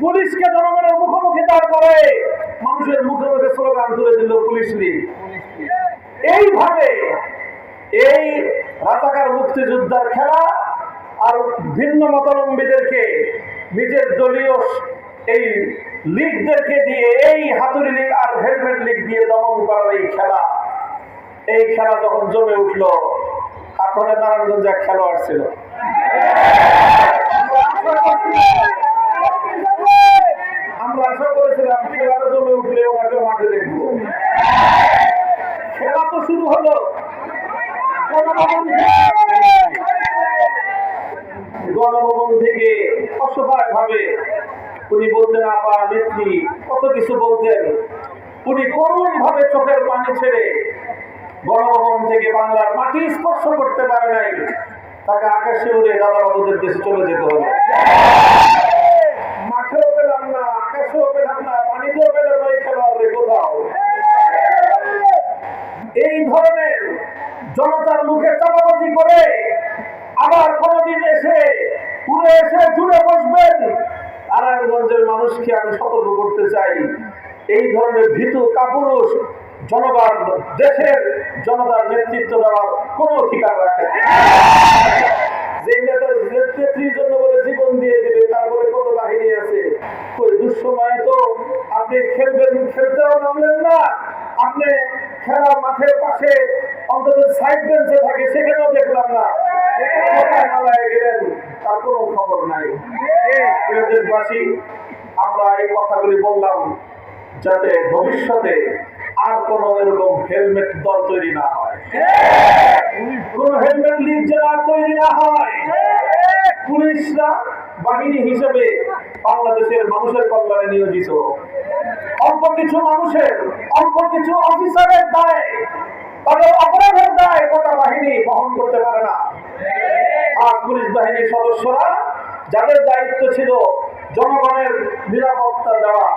পুলিশকে জনগণের মুখোমুখি দাঁড় করে। মানুষের মুখে মুখে স্লোগান তুলে দিল পুলিশ লীগ। এইভাবে এই রাতাকার মুক্তিযোদ্ধার খেলা আর ভিন্ন মতাবলম্বীদেরকে নিজের দলীয় এই লীগদেরকে দিয়ে, এই হাতুড়ি লীগ আর হেলমেট লীগ দিয়ে দমন করার এই খেলা। এই খেলা যখন জমে উঠল আপনাদের নারায়ণগঞ্জ এক খেলোয়াড় ছিল আমরা আশা করেছিলাম খেলাটা জমে উঠলে ওনাকে খেলা তো শুরু হলো। গণভবন থেকে অসহায় ভাবে উনি বলতেন আপা নেত্রী, কত কিছু বলতেন। উনি করুণ ভাবে চোখের পানি ছেড়ে গণভবন থেকে বাংলার মাটি স্পর্শ করতে পারে নাই। তাকে আকাশে উড়ে দাদা বাবুদের দেশে চলে যেতে হলো মাঠেও পেলাম না আকাশেও পেলাম না পানিতেও পেলাম না এই খেলোয়াড় কোথাও এই ধরনের জনতার মুখে চাপাবাজি করে আবার কোনদিন এসে উড়ে এসে জুড়ে বসবেন। নারায়ণগঞ্জের মানুষকে আমি সতর্ক করতে চাই। এই ধরনের ভীতু কাপুরুষ জনগণ দেশের জনতার নেতৃত্ব দেওয়ার কোনো অধিকার রাখে যে নেতার নেত্রীর জন্য বলে জীবন দিয়ে দেবে তারপরে কত বাহিনী আছে? ওই দুঃসময়ে তো আপনি খেলবেন, খেলতেও নামলেন না। আপনি খেলার মাঠের পাশে অন্তত সাইড বেঞ্চে থাকে সেখানেও দেখলাম না। গেলেন তার কোনো খবর নাই। দেশবাসী আমরা এই কথাগুলি বললাম যাতে ভবিষ্যতে আর কোন এরকম হেলমেট দল তৈরি না হয়। কোন হেলমেট লিগ যেন তৈরি না হয়। পুলিশরা বাহিনী হিসেবে বাংলাদেশের মানুষের কল্যাণে নিয়োজিত। অল্প কিছু মানুষের, অল্প কিছু অফিসারের দায়, তাদের অপরাধের দায় গোটা বাহিনী বহন করতে পারে না। আর পুলিশ বাহিনীর সদস্যরা, যাদের দায়িত্ব ছিল জনগণের নিরাপত্তা দেওয়া,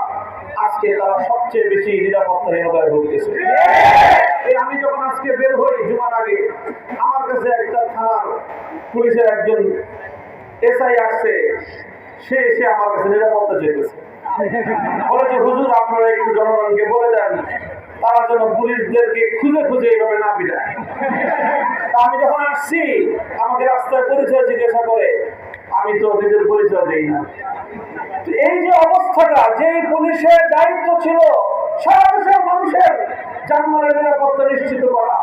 আজকে তারা সবচেয়ে বেশি নিরাপত্তা নিরাপত্তাহীনতায় ভুগতেছে। আমি যখন আজকে বের হই জুমার আগে, আমার কাছে একটা থানার পুলিশের একজন এসআই আসছে, সে এসে আমার কাছে নিরাপত্তা চেয়েছে বলে যে, হুজুর, আপনারা একটু জনগণকে বলে দেন, তারা যেন পুলিশদেরকে খুঁজে খুঁজে এইভাবে না পিটায়। আমি যখন আসছি, আমাকে রাস্তায় পরিচয় জিজ্ঞাসা করে, আমি তো নিজের পরিচয় দেই না। এই যে অবস্থাটা, যে পুলিশের দায়িত্ব ছিল সারা দেশের মানুষের জানমালের নিরাপত্তা নিশ্চিত করা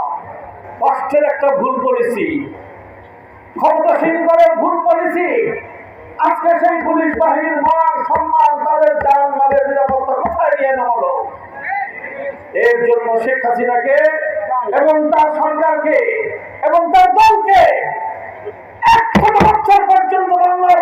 রাষ্ট্রের একটা ভুল পলিসি ক্ষমতাসীন দলের ভুল পলিসি আজকে সেই পুলিশ বাহিনীর মান সম্মান তাদের যান মালের নিরাপত্তা কোথায় নিয়ে না এর জন্য শেখ হাসিনাকে এবং তার সরকারকে এবং তার দলকে একশো বছর পর্যন্ত বাংলার